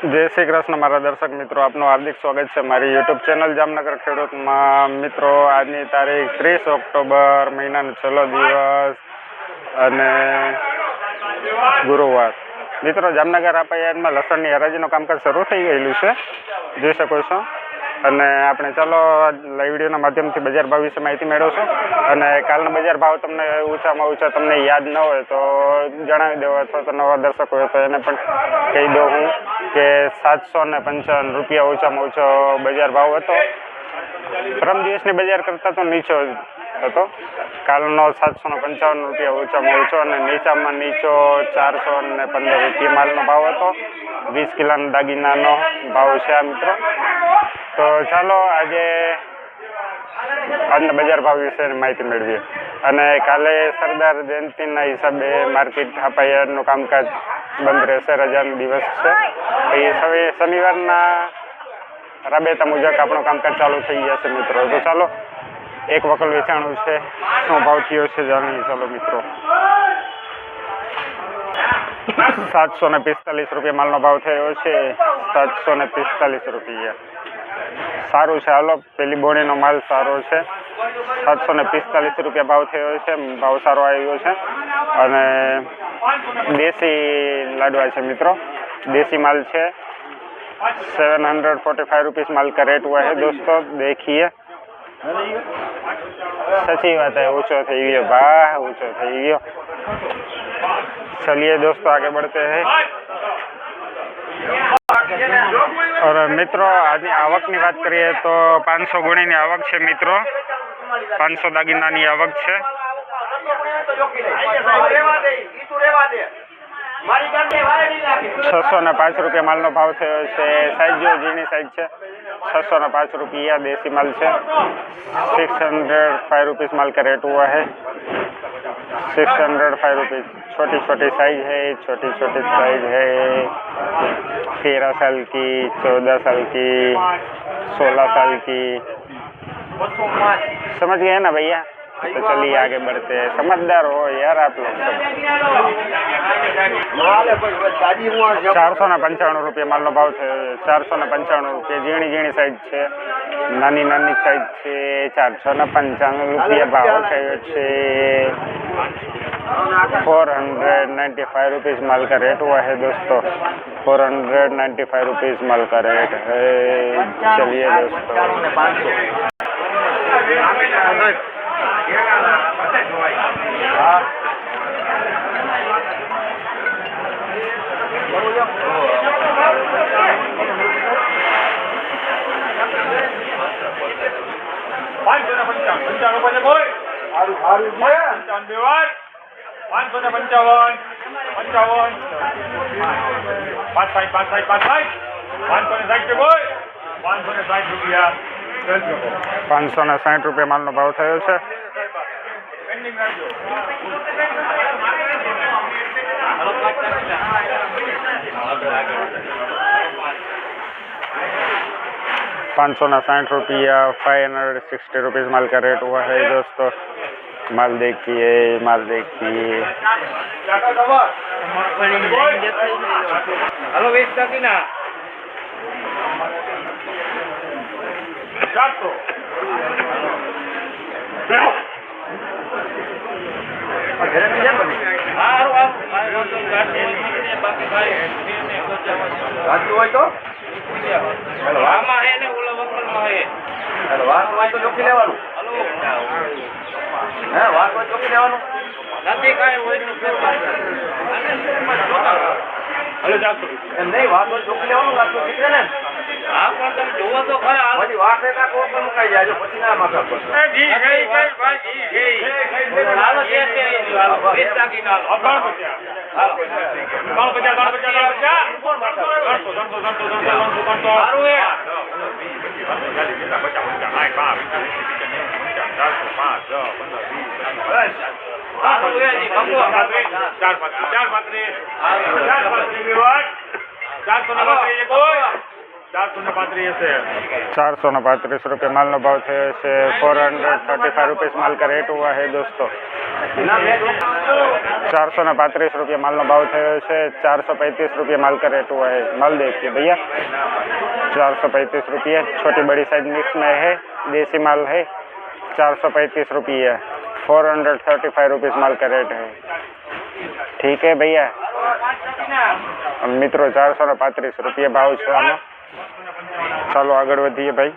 જય શ્રી કૃષ્ણ મારા દર્શક મિત્રો, આપનું હાર્દિક સ્વાગત છે મારી યુટ્યુબ ચેનલ જામનગર ખેડૂતમાં. મિત્રો, આજની તારીખ ત્રીસ ઓક્ટોબર મહિનાનો છેલ્લો દિવસ અને ગુરુવાર. મિત્રો, જામનગર આપયાદમાં લસણની હરાજીનું કામકાજ શરૂ થઈ ગયેલું છે. જોઈ શકો છો. અને આપણે ચાલો વિડીયોના માધ્યમથી બજાર ભાવ વિશે માહિતી મેળવશું. અને કાલના બજાર ભાવ તમને ઊંચામાં ઊંચા તમને યાદ ન હોય તો જણાવી દો અથવા તો નવા દર્શક હોય તો એને પણ કહી દઉં હું કે સાતસો ને પંચાવન રૂપિયા ઓછામાં ઓછો બજાર ભાવ હતો. પરમ દિવસની બજાર કરતાં તો નીચો હતો. કાલનો સાતસો ને પંચાવન રૂપિયા ઓછામાં ઓછો અને નીચામાં નીચો ચારસો ને પંદર રૂપિયા માલનો ભાવ હતો. વીસ કિલોના દાગીનાનો ભાવ છે આ મિત્રો. તો ચાલો આજે આજના બજાર ભાવ વિશે માહિતી મેળવીએ. અને કાલે સરદાર જયંતિના હિસાબે માર્કેટ હપાયરનું કામકાજ બંધ રહેશે, રજાનો દિવસ છે. એ શનિવારના રાબેતા મુજબ આપણું કામકાજ ચાલુ થઈ જશે મિત્રો. તો ચાલો, એક વકલ વેચાણું છે. શું ભાવ થયો છે જાણીએ ચાલો મિત્રો. સાતસો ને પિસ્તાલીસ રૂપિયા માલનો ભાવ થયો છે. સાતસો ને પિસ્તાલીસ રૂપિયા. સારું છે હાલો પેલી બોણીનો માલ સારો છે સાતસો ને પિસ્તાલીસ રૂપિયા ભાવ થયો છે ભાવ સારો આવ્યો છે અને દેશી લાડવા છે મિત્રો देसी माल છે seven hundred forty five rupees माल का रेट हुआ है दोस्तों देखिए सच्ची बात है ऊंचो થઈ ગયો ભા ऊंचो થઈ ગયો चलिए दोस्तों आगे बढ़ते हैं और મિત્રો આજની આવકની વાત કરીએ તો પાંચસો ગુણીની આવક છે મિત્રો. પાંચસો દાગીનાની આવક છે. છસો ને પાંચ રૂપિયા માલનો ભાવ થયો છે. સાઈઝ જો ઝીણી સાઈજ છે. છસો ને પાંચ રૂપિયા દેશી માલ છે. સિક્સ હંડ્રેડ ફાઈવ રૂપીસ માલ કે રેટ હુઆ હે. सिक्स हंड्रेड फाइव रुपीज़ छोटी छोटी साइज़ है, छोटी छोटी साइज़ है। तेरह साल की, चौदह साल की, सोलह साल की। समझ गए ना भैया? तो चलिए आगे बढ़ते हैं समझदार हो यार आप लोग सब ચારસો ને પંચાણું રૂપિયા માલનો ભાવ થયો છે ચારસો ને પંચાણું રૂપિયા ઝીણી ઝીણી સાઈઝ છે નાની નાની સાઈઝ છે ચારસો ને પંચાણું રૂપિયા ભાવ થયો છે four hundred ninety five rupees माल का रेट हुआ है दोस्तों four hundred ninety five rupees माल का रेट है चलिए दोस्तों પાંચસો ને પંચાવન પંચાવન રૂપિયા બોલ પંચાવન બે વાર પાંચસો ને પંચાવન પંચાવન પાંચ સાઠ પાંચ સાઠ પાંચ સાઠ પાંચસો ને સાઠ બોલ પાંચસો ને સાઠ રૂપિયા. પાંચસો ને સાઠ રૂપિયા માલનો ભાવ થયો છે પેન્ડિંગ રાખજો पाँच सौ ना साठ रुपया फाइव हंड्रेड सिक्सटी रुपीज़ माल का रेट हुआ है दोस्तों माल देखिए माल देखिए હલો વીસ ટકી ચારસો સાચું હોય તો આમાં હે ને ઓલા વકલમાં હે વાત હોય તો ચોખ્ખી લેવાનું હે હોય ચોખ્ખી લેવાનું નથી કાંઈ હોય હલો નહીં વાત હોય ચોખ્ખી લેવાનું વાત તો નીકળે ને હા પણ તમે જોવો તો ખરા. પછી વાત હોય તો આખો મુકાઈ જાય. પછી ના માથા પર. જી ગઈ ગઈ ભાઈ જી ગઈ હાલો જે છે હાલો વીસ ટકી હાલો ત્રણ પચાસ. હાલો ત્રણ પચાસ ત્રણ પચાસ ત્રણ પચાસ ત્રણસો ત્રણસો ત્રણસો ત્રણસો ત્રણસો સારું ભગવાન ચાર પાંત્રીસ. ચાર પાંત્રીસ. ચાર પાંત્રીસ. ચારસો ને પાંત્રીસ. એક હોય. ચારસો ને પાંત્રીસ છે चार ने पैंतीस रुपये माल નો ભાવ થયો છે four hundred thirty five rupees माल का रेट हुआ है दोस्तों चार सौ ने पैंतीस रुपये माल નો ભાવ થયો છે चार सौ पैंतीस रुपये माल का रेट हुआ है माल देखिए भैया चार सौ पैंतीस रुपये छोटी बड़ी साइज मिक्स में है देसी माल है चार सौ पैंतीस रुपये four hundred thirty five rupees माल का रेट है ठीक है भैया મિત્રો ચારસો ને પાંત્રીસ રૂપિયા ભાવ છે આનો ચાલો આગળ વધીએ ભાઈ.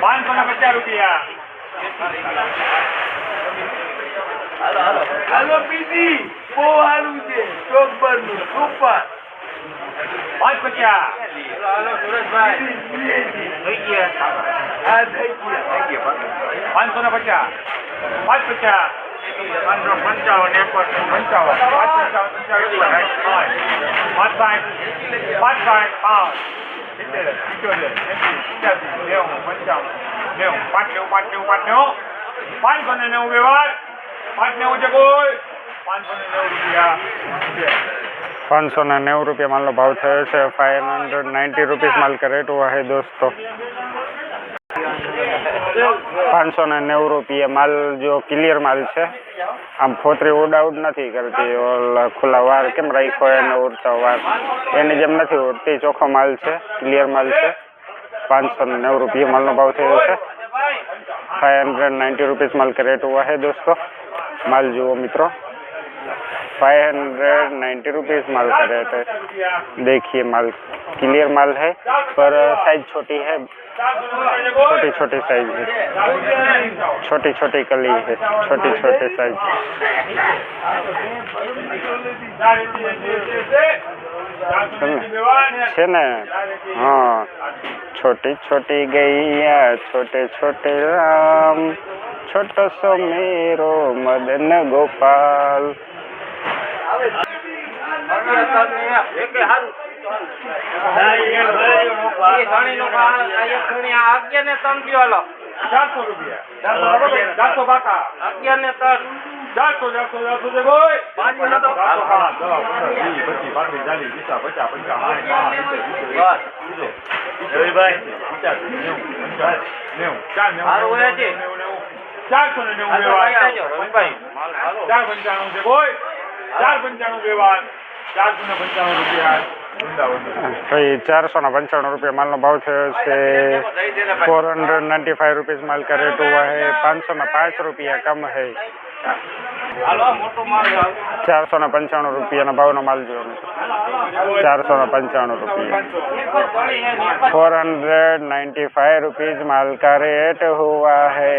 પાંચસો ને પચાસ રૂપિયા. હાલો પીજી બહુ હાલું છે. ચોકબરનું સુપર. પાંચ પચાસ હાલો સુરેશભાઈ. થઈ ગયા. હા થઈ ગયા. થઈ ગયા પાંચસો ને પચાસ. પાંચ પચાસ પાંચસો પંચાવન એકોતેર. પંચાવન. પાંચ પંચાવન પંચાવન પાંચ પાંચ સાઠ. પાંચ સાઠ પાંચ. એટલે નેવું ને નેવું રૂપિયા માલનો ભાવ થયો છે. ફાઇવ હંડ્રેડ નાઇન્ટી રૂપીસ માલ કરે તો હે દોસ્તો. પાંચસો ને નેવું રૂપિયા માલ જો ક્લિયર માલ છે આમ ફોતરી ઉડાઉડ નથી કરતી ઓલા ખુલ્લા વાર કેમ રાખ્યો એને ઉડતા વાર એની જેમ નથી ઉડતી ચોખ્ખો માલ છે ક્લિયર માલ છે પાંચસો ને નેવું રૂપિયા માલનો ભાવ થયો છે फाइव हंड्रेड नाइन्टी रुपीज़ माल का रेट हुआ है दोस्तों माल जुओ मित्रों फाइव हंड्रेड नाइन्टी रुपीज़ माल का रेट है। देखिए माल, क्लियर माल है, पर साइज़ छोटी है छोटी छोटी साइज़ है। छोटी छोटी कली है छोटी छोटी साइज़। छे न? हाँ छोटी छोटी गैया छोटे छोटे राम, छोटो सो मेरो मदन गोपाल। ચારસો રૂપિયા ચારસો બાકા ચારસો ચારસો ચારસો છે કોઈ પાંચ પંદર વીસ પચીસ પાંત્રીસ ચાલીસ વીસ પચાસ પંચાવન ચારસો ને નેવું ચાર પંચાણું છે કોઈ ચાર પંચાણું વ્યવહાર, ચારસો ને પંચાણું રૂપિયા ચારસો ને માલનો ભાવ થયો છે. Four hundred ninety five rupees માલ का रेट हुआ है पाँच सौ में पाँच रुपया कम ચારસો ને પંચાણું રૂપિયાનો ભાવનો માલ જોવાનો ચારસો ને પંચાણું રૂપિયા. Four hundred ninety five rupees માલ કા રેટ હોવા હે.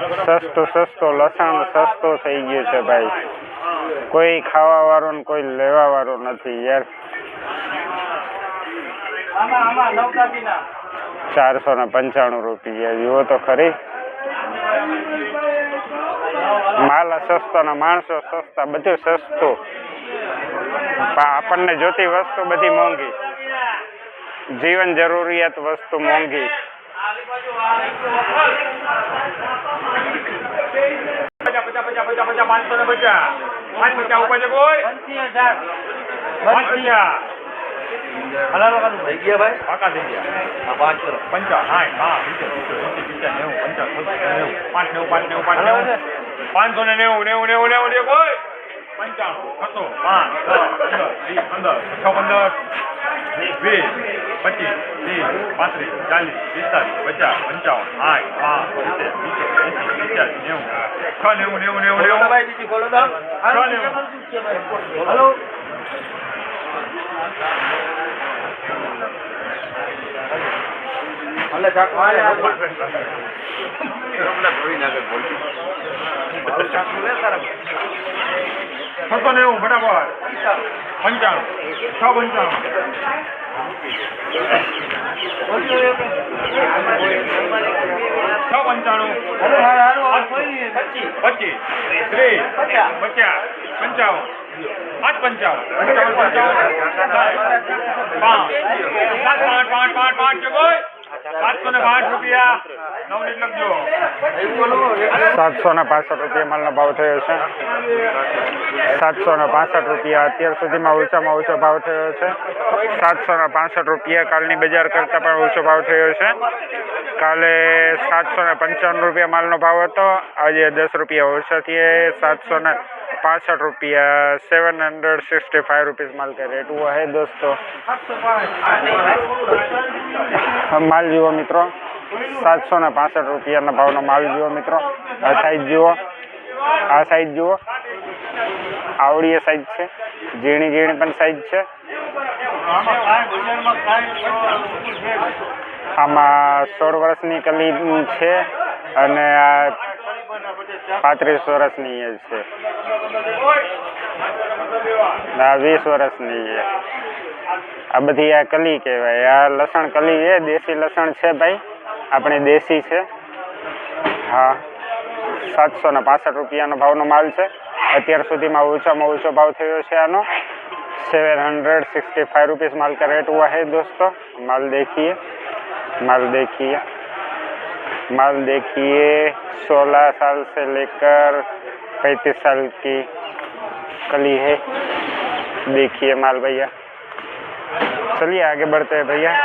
સસ્તો સસ્તો, લસણ સસ્તો થઈ ગયો છે ભાઈ. કોઈ ખાવા વાળો ને કોઈ લેવા વાળો નથી યાર ચારસો ને પંચાણું રૂપિયા જુઓ તો ખરી માલ સસ્તો ને માણસો સસ્તા બધું સસ્તું પણ આપણને જોતી વસ્તુ બધી મોંઘી જીવન જરૂરિયાત વસ્તુ મોંઘી પચાસ પચાસ પચાસ પચાસ પચાસ પાંચસો ને પચાસ પાંચ પચાસ ઉપર છે કોઈ પાંચ પચાસ થઈ ગયા ભાઈ. પાકા થઈ ગયા. આ પાંચ કરો. પંચા હાય હા નેવું પંચાવન પાંચ નેવું પાંચ નેવું પાંચ નેવું પાંચસો ને નેવું નેવું નેવું નેવું છે કોઈ. પંચાણું છસો પાંચ દસ પંદર છ પંદર વીસ પચીસ ત્રીસ પાંત્રીસ ચાલીસ પિસ્તાલીસ પચાસ પંચાવન સાઠ પાંચ સિત્તેર સિત્તેર એંસી પંચ્યાસી નેવું છ નેવું નેવું નેવું નેવું. છ નેવું. હલો હમણાં ધોઈ નાખે બોલતી છસો નેવું ફટાફટ પંચાણું છ પંચાણું છ પંચાણું પચીસ ત્રીસ પચાસ પંચાવન પાંચ પંચાવન પંચાવન પંચાવન પાંચ પાંચ પાંચ પાંચ પાંચ કોઈ સાતસો ને પાંચ રૂપિયા સાતસો ને પાસઠ રૂપિયા માલનો ભાવ થયો છે. સાતસો ને પાસઠ રૂપિયા અત્યાર સુધીમાં ઓછામાં ઓછો ભાવ થયો છે. સાતસો ને પાસઠ રૂપિયા કાલની બજાર કરતાં પણ ઓછો ભાવ થયો છે. કાલે સાતસો ને પંચાવન રૂપિયા માલનો ભાવ હતો. આજે દસ રૂપિયા ઓછાથી થઈએ સાતસો ને પાસઠ રૂપિયા seven hundred sixty five rupees માલ કે રેટ હુआ है दोस्तों માલ જુઓ મિત્રો. સાતસો ને પાસઠ રૂપિયાના ભાવનો માલ જુઓ મિત્રો. આ સાઈઝ જુઓ. આ સાઈઝ જુઓ. આવડીએ સાઈઝ છે. ઝીણી ઝીણી પણ સાઈઝ છે. આમાં સોળ વર્ષની કલી છે અને આ પાંત્રીસ વર્ષની એ છે. આ વીસ વર્ષની એ. આ બધી આ કલી કહેવાય. આ લસણ કલી એ, દેશી લસણ છે ભાઈ. આપણે દેશી છે હા સાતસો ને પાસઠ રૂપિયાનો ભાવનો માલ છે અત્યાર સુધીમાં ઓછામાં ઓછો ભાવ થયો છે આનો seven hundred sixty five rupees माल का रेट हुआ है दोस्तों माल देखिए माल देखिए माल देखिए सोलह साल से लेकर पैंतीस साल की कली है देखिए माल भैया चलिए आगे बढ़ते हैं भैया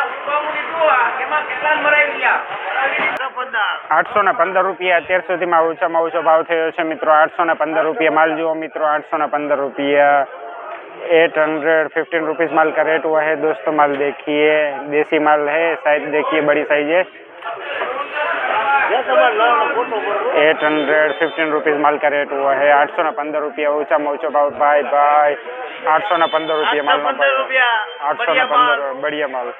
આઠસો ને પંદર રૂપિયા અત્યાર સુધીમાં ઓછામાં ઓછો ભાવ થયો છે મિત્રો આઠસો ને પંદર રૂપિયા માલ જુઓ મિત્રો आठ ने पंद्रह रुपया एट हंड्रेड फिफ्टीन रुपीज़ माल का रेट हुआ है दोस्तों माल देखिए देसी माल है साइज देखिए बड़ी साइज है एट हंड्रेड फिफ्टीन रुपीज़ माल का रेट हुआ है आठ सौ ने पंद्रह रुपया ऊंचा में ऊंचो भाव भाई भाई आठ सौ ने पंद्रह रुपया माल में भाई आठ सौ ने पंद्रह बढ़िया माल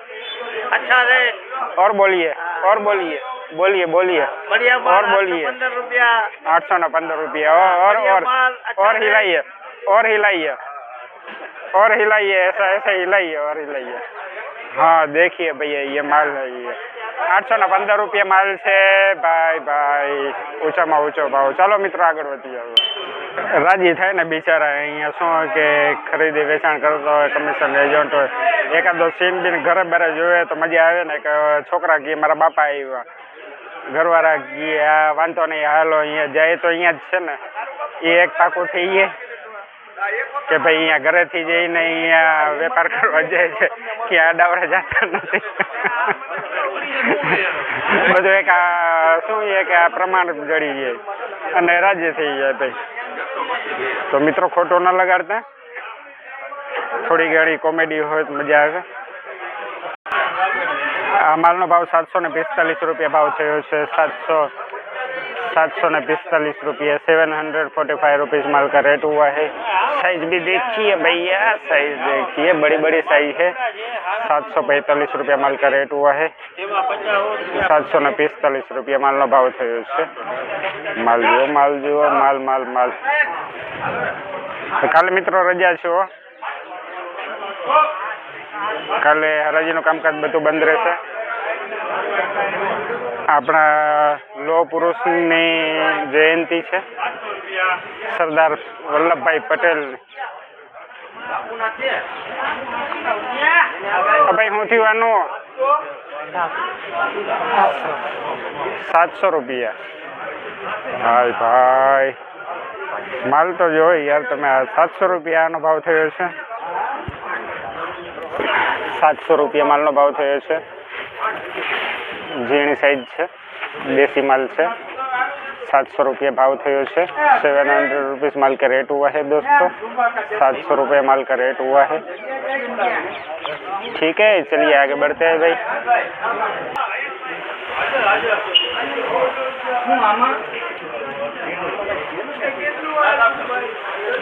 अच्छा रेट और बोलिए और बोलिए बोलिए बोलिए। बढ़िया और बोलिए। पंद्रह रुपया। आठ सौ न पंद्रह रुपया और और और अच्छा और हिलाइए और हिलाइए। और हिलाइए ऐसा ऐसा हिलाइए और हिलाइए। हाँ देखिए भैया ये माल है ये। આઠસો ને પંદર રૂપિયા માલ છે. ભાઈ ભાઈ ઓછામાં ઓછો ભાવ. ચાલો મિત્રો આગળ વધી જાવ રાજી થાય ને બિચારા અહીંયા શું કે ખરીદી વેચાણ કરતો હોય કમિશન એજન્ટ હોય. એકાદો સીન બીન ઘરે બરે જોયે તો મજા આવે ને કે છોકરા ગીએ મારા બાપા આવ્યા. ઘરવાળા ગયા વાંધો નહીં, હાલો અહીંયા જાય તો અહીંયા જ છે ને. એ એક પાકું થઈ કે ભાઈ અહીંયા ઘરેથી જઈને અહીંયા વેપાર કરવા જાય છે, કે આ ડાવરા જતા નથી. બધું એક આ શું એ કે આ પ્રમાણ જડી જાય અને રાજ્ય થઈ જાય ભાઈ. તો મિત્રો ખોટો ન લગાડતા. થોડી ઘણી કોમેડી હોય તો મજા આવે. આ માલનો ભાવ સાતસો ને પિસ્તાલીસ રૂપિયા ભાવ થયો છે, સાતસો સાતસો ને પિસ્તાલીસ રૂપિયા. Seven hundred forty five rupees માલ કા રેટ હુઆ હૈ साइज़ भी देखिए भैया साइज़ देखिए बड़ी बड़ी साइज़ है। सात सौ पैंतालीस रुपया माल का रेट हुआ है। सात सौ पिस्तालीस रुपया माल ना भाव थे उससे। माल जो माल जो, माल माल माल। काले मित्रों, रजा छो? काले हराजी नु कामकाज बंद रहे આપણા લોહ પુરુષની જયંતિ છે. સરદાર વલ્લભભાઈ પટેલ. ભાઈ હું થયું આનું? સાતસો રૂપિયા. હાય ભાઈ. માલ તો જો યાર તમે સાતસો રૂપિયાનો ભાવ થયો છે. સાતસો રૂપિયા માલનો ભાવ થયો છે. ઝીણી સાઈઝ છે देसी माल से सात सौ रुपये भाव थयो છે सेवन हंड्रेड रुपीज़ माल का रेट हुआ है दोस्तों सात सौ रुपये माल का रेट हुआ है ठीक है चलिए आगे बढ़ते हैं भाई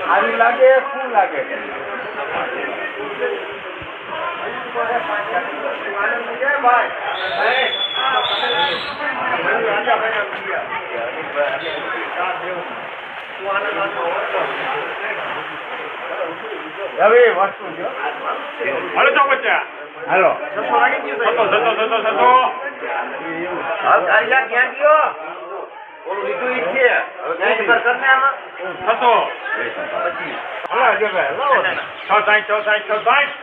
આવી લાગે શું લાગે હવે વસ્તુ જો હલો. તો બચ્ચા હલો જતો જતો. જતો જતો હાલ કારિયા ક્યાં ગયો ઓલું લીધું ઈ થતો હલો ભાઈ હલો 6 6 6 6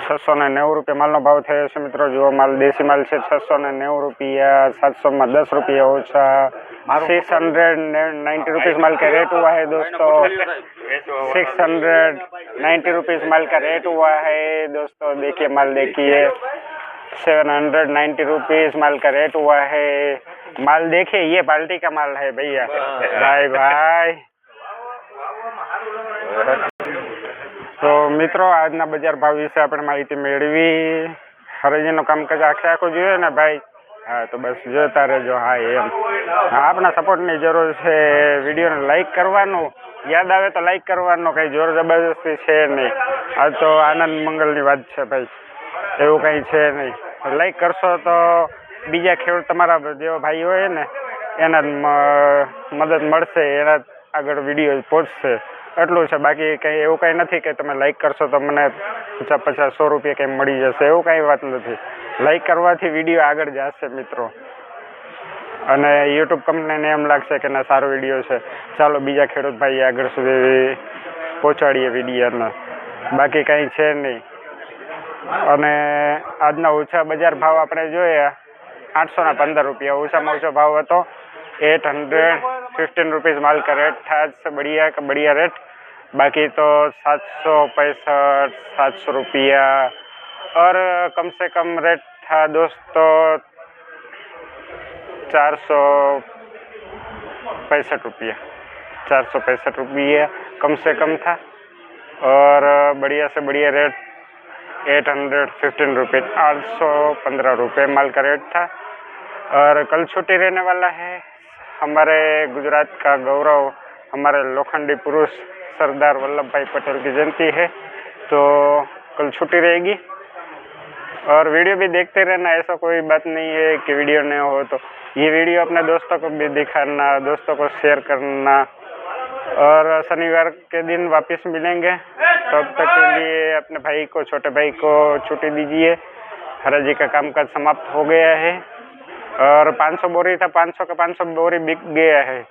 છસો ને નેવું રૂપિયા માલનો ભાવ થયો છે મિત્રો. माल માલ દેશી માલ છે છસો ને सात सौ में दस રૂપિયા ओछा सिक्स हंड्रेड नाइन्टी रुपीज़ माल का रेट हुआ है दोस्तों सिक्स हंड्रेड नाइन्टी रुपीज़ माल का रेट हुआ है दोस्तों देखिए माल देखिए सेवन हंड्रेड नाइन्टी रुपीज़ माल का रेट हुआ है माल देखिए ये बाल्टी का माल है भैया भाई भाई તો મિત્રો, આજના બજાર ભાવ વિશે આપણે માહિતી મેળવી. હરાજીનું કામકાજ આખે આખું જોઈએ ને ભાઈ? હા, તો બસ જોતા રહેજો. હા, એમ. આપણા સપોર્ટની જરૂર છે. વિડીયોને લાઈક કરવાનું. યાદ આવે તો લાઈક કરવાનો, કંઈ જોર જબરદસ્તી છે નહીં. આ તો આનંદ મંગલની વાત છે ભાઈ. એવું કંઈ છે નહીં. લાઈક કરશો તો બીજા ખેડૂત તમારા જેવા ભાઈ હોય ને, એના મદદ મળશે, એના આગળ વીડિયો પહોંચશે એટલું છે. બાકી કંઈ એવું કંઈ નથી કે તમે લાઈક કરશો તો મને પચાસ પચાસ સો રૂપિયા કંઈ મળી જશે. એવું કંઈ વાત નથી. લાઈક કરવાથી વીડિયો આગળ જશે મિત્રો. અને યુટ્યુબ કંપનીને એમ લાગશે કે ના, સારો વીડિયો છે. ચાલો બીજા ખેડૂતભાઈ આગળ સુધી પહોંચાડીએ વિડીયોને બાકી કંઈ છે નહીં. અને આજના ઓછા બજાર ભાવ આપણે જોઈએ. આઠસોના પંદર રૂપિયા. ઓછામાં ઓછો ભાવ હતો. એટ હંડ્રેડ फिफ्टीन रुपीज़ माल का रेट था आज से बढ़िया का बढ़िया रेट बाकी तो सात सौ पैंसठ, सात सौ रुपया। और कम से कम रेट था दोस्तों चार सौ पैंसठ रुपया। चार सौ पैंसठ रुपया कम से कम था। और बढ़िया से बढ़िया रेट एट हंड्रेड फिफ्टीन रुपये आठ सौ पंद्रह रुपये माल का रेट था। और कल छुट्टी रहने वाला है। हमारे गुजरात का गौरव हमारे लोखंडी पुरुष सरदार वल्लभ भाई पटेल की जयंती है। तो कल छुट्टी रहेगी। और वीडियो भी देखते रहना, ऐसा कोई बात नहीं है कि वीडियो नहीं हो तो। ये वीडियो अपने दोस्तों को भी दिखाना, दोस्तों को शेयर करना। और शनिवार के दिन वापस मिलेंगे। तब तक के लिए अपने भाई को, छोटे भाई को छुट्टी दीजिए। हराजी का कामकाज समाप्त हो गया है। और 500 बोरी था 500 का 500 बोरी बिक गया है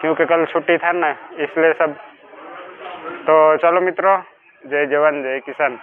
क्योंकि कल छुट्टी था ना इसलिए सब तो चलो मित्रों जय जवान जय किसान